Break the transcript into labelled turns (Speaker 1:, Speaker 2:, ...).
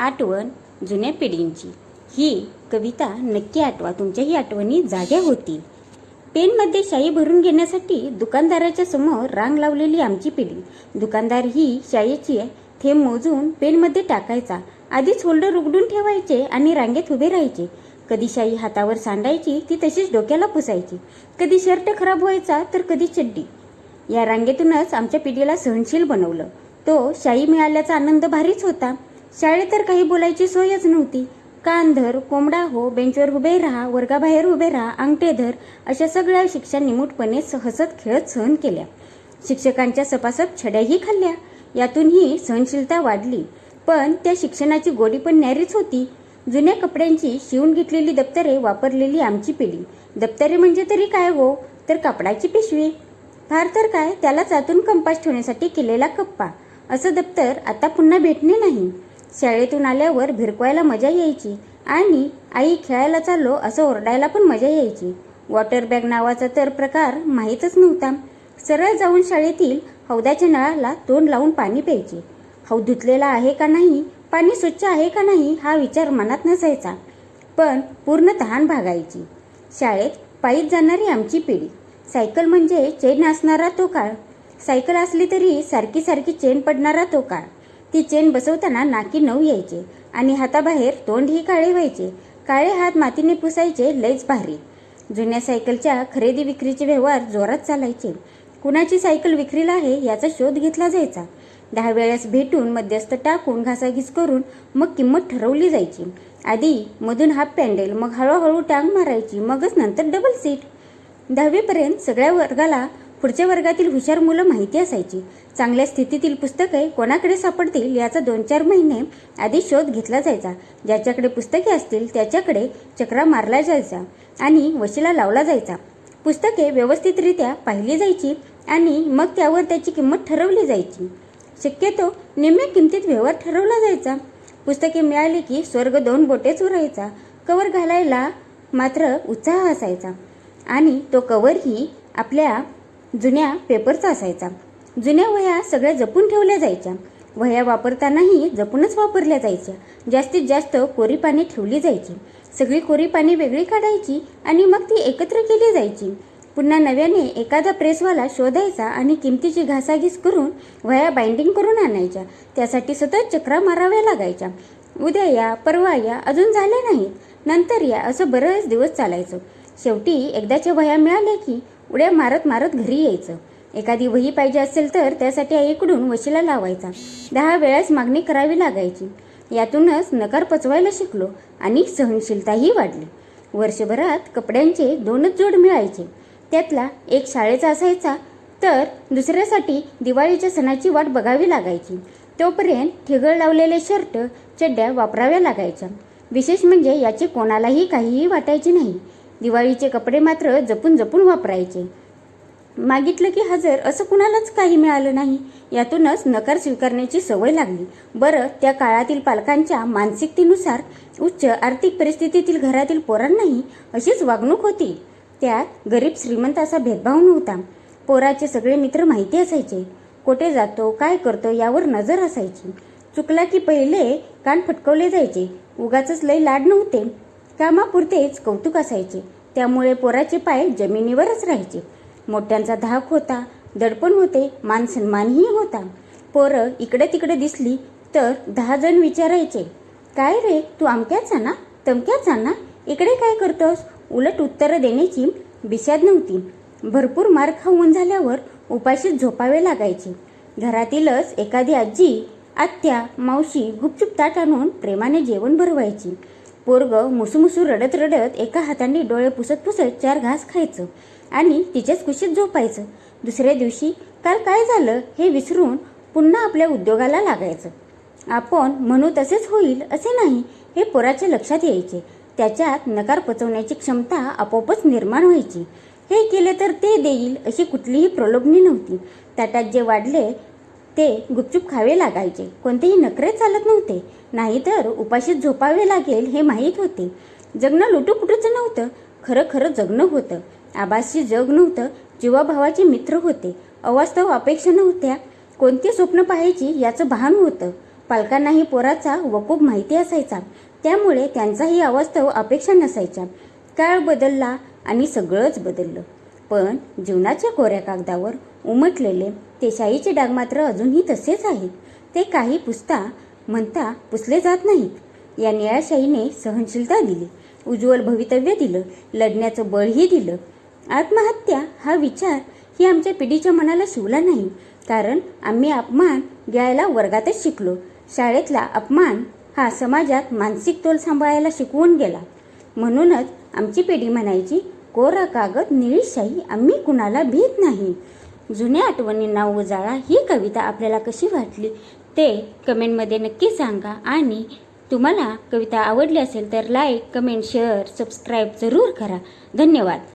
Speaker 1: आठवण जुन्या पिढींची. ही कविता नक्की आठवा. तुमच्याही आठवणी जाग्या होतील. पेनमध्ये शाई भरून घेण्यासाठी दुकानदाराच्या समोर रांग लावलेली आमची पिढी. दुकानदार ही शाईची थेंब मोजून पेनमध्ये टाकायचा. आधीच होल्डर उघडून ठेवायचे आणि रांगेत उभे राहायचे. कधी शाई हातावर सांडायची ती तशीच डोक्याला पुसायची. कधी शर्ट खराब व्हायचा तर कधी चड्डी. या रांगेतूनच आमच्या पिढीला सहनशील बनवलं. तो शाई मिळाल्याचा आनंद भारीच होता. शाळेत तर काही बोलायची सोयच नव्हती. कान धर कोंबडा हो बेंचवर उभे राहा वर्गाबाहेर उभे राहा अंगठे धर अशा सगळ्या शिक्षा निमूटपणे हसत खेळत सहन केल्या. शिक्षकांच्या सपासप छड्याही खाल्ल्या. यातूनही सहनशीलता वाढली. पण त्या शिक्षणाची गोडी पण न्यारीच होती. जुन्या कपड्यांची शिवून घेतलेली दप्तरे वापरलेली आमची पिढी. दप्तरे म्हणजे तरी काय हो? तर कापडाची पिशवी. फार तर काय? त्यालाच आतून कंपास ठेवण्यासाठी केलेला कप्पा. असं दप्तर आता पुन्हा भेटणे नाही. शाळेतून आल्यावर भिरकवायला मजा यायची आणि आई खेळायला चाललो असं ओरडायला पण मजा यायची. वॉटर बॅग नावाचा तर प्रकार माहीतच नव्हता. सरळ जाऊन शाळेतील हौदाच्या नळाला तोंड लावून पाणी प्यायचे. हौद धुतलेला आहे का नाही? पाणी स्वच्छ आहे का नाही? हा विचार मनात नसायचा. पण पूर्ण तहान भागायची. शाळेत पायीत जाणारी आमची पिढी. सायकल म्हणजे चेन असणारा तो काळ. सायकल असली तरी सारखी सारखी चेन पडणारा तो काळ. ती चेन बसवताना नाकी नऊ यायचे आणि हाताबाहेर तोंडही काळे व्हायचे. काळे हात मातीने पुसायचे लयच भारी. जुन्या सायकलच्या खरेदी विक्रीचे व्यवहार जोरात चालायचे. कुणाची सायकल विक्रीला आहे याचा शोध घेतला जायचा. दहा वेळेस भेटून मध्यस्थ टाकून घासाघीस करून मग किंमत ठरवली जायची. आधी मधून हाफ पॅन्डेल मग हळूहळू टांग मारायची मगच नंतर डबल सीट दहावीपर्यंत सगळ्या वर्गाला पुढच्या वर्गातील हुशार मुलं माहिती असायची. चांगल्या स्थितीतील पुस्तके कोणाकडे सापडतील याचा दोन चार महिने आधी शोध घेतला जायचा. ज्याच्याकडे पुस्तके असतील त्याच्याकडे चक्रा मारला जायचा आणि वशिला लावला जायचा. पुस्तके व्यवस्थितरित्या पाहिली जायची आणि मग त्यावर त्याची किंमत ठरवली जायची. शक्यतो निम्म्या किमतीत व्यवहार ठरवला जायचा. पुस्तके मिळाली की स्वर्ग दोन बोटेच उरायचा. कवर घालायला मात्र उत्साह असायचा आणि तो कवरही आपल्या जुन्या पेपरचा असायचा. जुन्या वह्या सगळ्या जपून ठेवल्या जायच्या. वह्या वापरतानाही जपूनच वापरल्या जायच्या. जास्तीत जास्त कोरी पाने ठेवली जायची. सगळी कोरी पाने वेगळी काढायची आणि मग ती एकत्र केली जायची. पुन्हा नव्याने एखादा प्रेसवाला शोधायचा आणि किमतीची घासाघीस करून वह्या बाइंडिंग करून आणायच्या. त्यासाठी सतत चक्रा माराव्या लागायच्या. उद्या या परवा या अजून झाल्या नाहीत. नंतर या असं बरेच दिवस चालायचं. शेवटी एकदाच्या वह्या मिळाल्या की उड्या मारत मारत घरी यायचं. एखादी वही पाहिजे असेल तर त्यासाठी आईकडून वशिला लावायचा. दहा वेळास मागणी करावी लागायची. यातूनच नकार पचवायला शिकलो आणि सहनशीलताही वाढली. वर्षभरात कपड्यांचे दोनच जोड मिळायचे. त्यातला एक शाळेचा असायचा तर दुसऱ्यासाठी दिवाळीच्या सणाची वाट बघावी लागायची. तोपर्यंत ठिगळ लावलेले शर्ट चड्ड्या वापराव्या लागायच्या. विशेष म्हणजे याचे कोणालाही काहीही वाटायची नाही. दिवाळीचे कपडे मात्र जपून जपून वापरायचे. मागितलं की हजर असं कुणालाच काही मिळालं नाही. यातूनच नकार स्वीकारण्याची सवय लागली. बरं त्या काळातील पालकांच्या मानसिकतेनुसार उच्च आर्थिक परिस्थितीतील घरातील पोरांनाही अशीच वागणूक होती. त्यात गरीब श्रीमंत असा भेदभाव नव्हता. पोराचे सगळे मित्र माहिती असायचे. कोठे जातो काय करतो यावर नजर असायची. चुकला की पहिले कान फटकवले जायचे. उगाच लय लाड नव्हते. कामापुरतेच कौतुक असायचे. त्यामुळे पोराचे पाय जमिनीवरच राहायचे. मोठ्यांचा धाक होता दडपण होते मान सन्मानही होता. पोरं इकडे तिकडे दिसली तर दहा जण विचारायचे काय रे तू अमक्याचा ना तमक्याचा ना इकडे काय करतोस? उलट उत्तरं देण्याची बिशाद नव्हती. भरपूर मार खाऊन झाल्यावर उपाशीच झोपावे लागायचे. घरातीलच एखादी आजी आत्या मावशी गुपचूप ताट आणून प्रेमाने जेवण भरवायची. पोरग मुसूमुसू रडत रडत एका हाताने डोळे पुसत पुसत चार घास खायचं आणि तिच्याच कुशीत झोपायचं. दुसऱ्या दिवशी काल काय झालं हे विसरून पुन्हा आपल्या उद्योगाला लागायचं. आपण म्हणू तसेच होईल असे नाही हे पोराच्या लक्षात यायचे. त्याच्यात नकार पचवण्याची क्षमता आपोआपच निर्माण व्हायची. हे केले तर ते देईल अशी कुठलीही प्रलोभनी नव्हती. ताटात जे वाढले ते गुपचूप खावे लागायचे. कोणतेही नखरे चालत नव्हते. नाहीतर उपाशीत झोपावे लागेल हे माहीत होते. जगणं लुटूपुटूचं नव्हतं. खरं खरं जगणं होतं. आभासी जग नव्हतं. जीवाभावाचे मित्र होते. अवास्तव अपेक्षा नव्हत्या. कोणती स्वप्न पाहायची याचं भान होतं. पालकांनाही पोराचा वकूब माहिती असायचा. त्यामुळे त्यांचाही अवास्तव अपेक्षा नसायच्या. काळ बदलला आणि सगळंच बदललं. पण जीवनाच्या कोऱ्या कागदावर उमटलेले ते डाग मात्र अजूनही तसेच आहेत. ते काही पुसता म्हणता पुसले जात नाहीत. या निळाशाहीने सहनशीलता दिली. उज्ज्वल भवितव्य दिलं. लढण्याचं बळही दिलं. आत्महत्या हा विचार ही आमच्या पिढीच्या मनाला शिवला नाही. कारण आम्ही अपमान घ्यायला वर्गातच शिकलो. शाळेतला अपमान हा समाजात मानसिक तोल सांभाळायला शिकवून गेला. म्हणूनच आमची पिढी म्हणायची कोरा कागद निळी आम्ही कुणाला भीत नाही. जुन्या आठवणींना उजाळा ही कविता आपल्याला कशी वाटली ते कमेंटमध्ये नक्की सांगा आणि तुम्हाला कविता आवडली असेल तर लाईक कमेंट शेअर सबस्क्राईब जरूर करा. धन्यवाद.